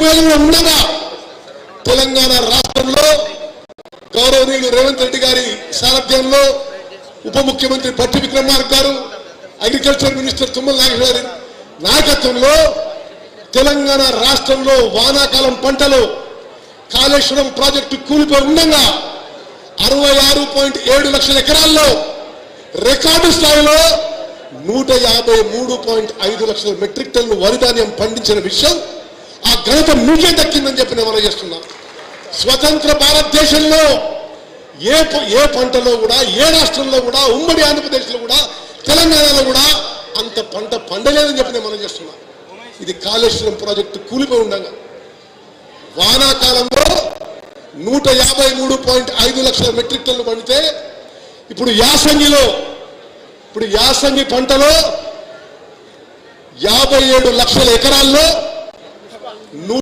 ఉపయోగంలో ఉండగా తెలంగాణ రాష్ట్రంలో గౌరవనీయుడు రేవంత్ రెడ్డి గారి సారథ్యంలో ఉప ముఖ్యమంత్రి పట్టి విక్రమార్క గారు అగ్రికల్చర్ మినిస్టర్ తుమ్మల నాగేశ్వర గారి నాయకత్వంలో తెలంగాణ రాష్ట్రంలో వానాకాలం పంటలు కాళేశ్వరం ప్రాజెక్టు కూలిపోయి ఉండగా అరవై ఆరు పాయింట్ ఏడు లక్షల ఎకరాల్లో రికార్డు స్థాయిలో నూట యాభై మూడు పాయింట్ ఐదు లక్షల మెట్రిక్ టన్ను వరి ధాన్యం పండించిన విషయం ఆ ఘనత మీకే దక్కిందని చెప్పి నేను మనం చేస్తున్నా. స్వతంత్ర భారతదేశంలో ఏ ప- ఏ పంటలో కూడా ఏ రాష్ట్రంలో కూడా ఉమ్మడి ఆంధ్రప్రదేశ్లో కూడా తెలంగాణలో కూడా అంత పంట పండలేదని చెప్పి నేను మనం చేస్తున్నా. ఇది కాళేశ్వరం ప్రాజెక్టు కూలిపోయి ఉండగా. వానాకాలంలో నూట యాభై మూడు పాయింట్ ఐదు లక్షల మెట్రిక్ టన్నులు పండితే ఇప్పుడు యాసంగిలో ఇప్పుడు యాసంగి పంటలో యాభై ఏడు లక్షల ఎకరాల్లో No.